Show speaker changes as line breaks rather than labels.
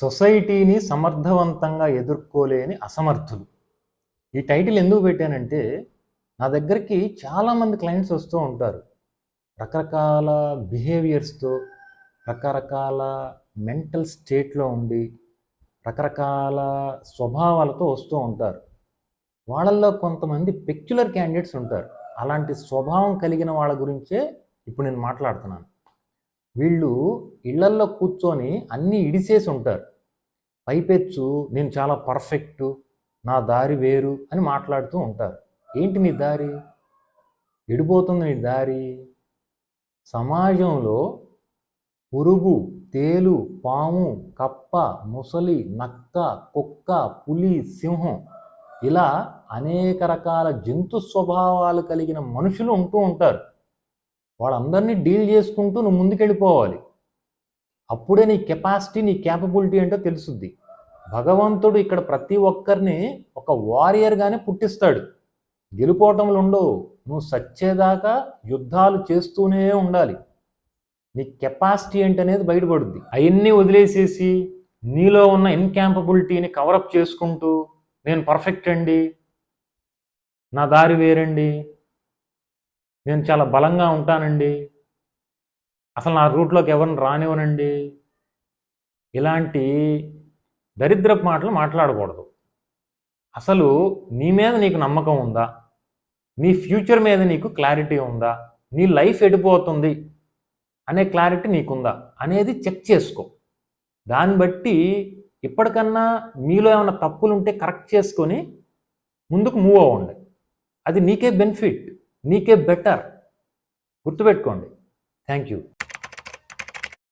సొసైటీని సమర్థవంతంగా ఎదుర్కోలేని అసమర్థులు. ఈ టైటిల్ ఎందుకు పెట్టానంటే నా దగ్గరికి చాలామంది క్లయింట్స్ వస్తూ ఉంటారు. రకరకాల బిహేవియర్స్తో రకరకాల మెంటల్ స్టేట్లో ఉండి రకరకాల స్వభావాలతో వస్తూ ఉంటారు. వాళ్ళల్లో కొంతమంది పెక్యులర్ క్యాండిడేట్స్ ఉంటారు. అలాంటి స్వభావం కలిగిన వాళ్ళ గురించే ఇప్పుడు నేను మాట్లాడుతున్నాను. వీళ్ళు ఇళ్ళల్లో కూర్చొని అన్నీ ఇడిసేసి ఉంటారు. పైపెచ్చు నేను చాలా పర్ఫెక్ట్ నా దారి వేరు అని మాట్లాడుతూ ఉంటారు. ఏంటి నీ దారి? ఎడిపోతుంది నీ దారి? సమాజంలో పురుగు తేలు పాము కప్ప ముసలి నక్క కుక్క పులి సింహం ఇలా అనేక రకాల జంతు స్వభావాలు కలిగిన మనుషులు ఉంటూ ఉంటారు. వాళ్ళందరినీ డీల్ చేసుకుంటూ నువ్వు ముందుకెళ్ళిపోవాలి. అప్పుడే నీ కెపాసిటీ నీ క్యాపబిలిటీ ఏంటో తెలుసుద్ది. భగవంతుడు ఇక్కడ ప్రతి ఒక్కరిని ఒక వారియర్గానే పుట్టిస్తాడు. గెలుపోవటంలో ఉండవు. నువ్వు సచ్చేదాకా యుద్ధాలు చేస్తూనే ఉండాలి. నీ కెపాసిటీ ఏంటనేది బయటపడుద్ది. అవన్నీ వదిలేసేసి నీలో ఉన్న ఇన్క్యాంపబిలిటీని కవరప్ చేసుకుంటూ నేను పర్ఫెక్ట్ అండి నా దారి వేరండి నేను చాలా బలంగా ఉంటానండి. అసలు నా రూట్లోకి ఎవరిని రానివ్వనండి. ఇలాంటి దరిద్రపు మాటలు మాట్లాడకూడదు. అసలు నీ మీద నీకు నమ్మకం ఉందా? నీ ఫ్యూచర్ మీద నీకు క్లారిటీ ఉందా? నీ లైఫ్ ఎడిపోతుంది అనే క్లారిటీ నీకుందా? అనేది చెక్ చేసుకో. దాన్ని బట్టి ఇప్పటికన్నా మీలో ఏమైనా తప్పులు ఉంటే కరెక్ట్ చేసుకొని ముందుకు మూవ్ అవ్వండి. అది నీకే బెనిఫిట్. నీకే బెటర్ గుర్తుపెట్టుకోండి. Thank you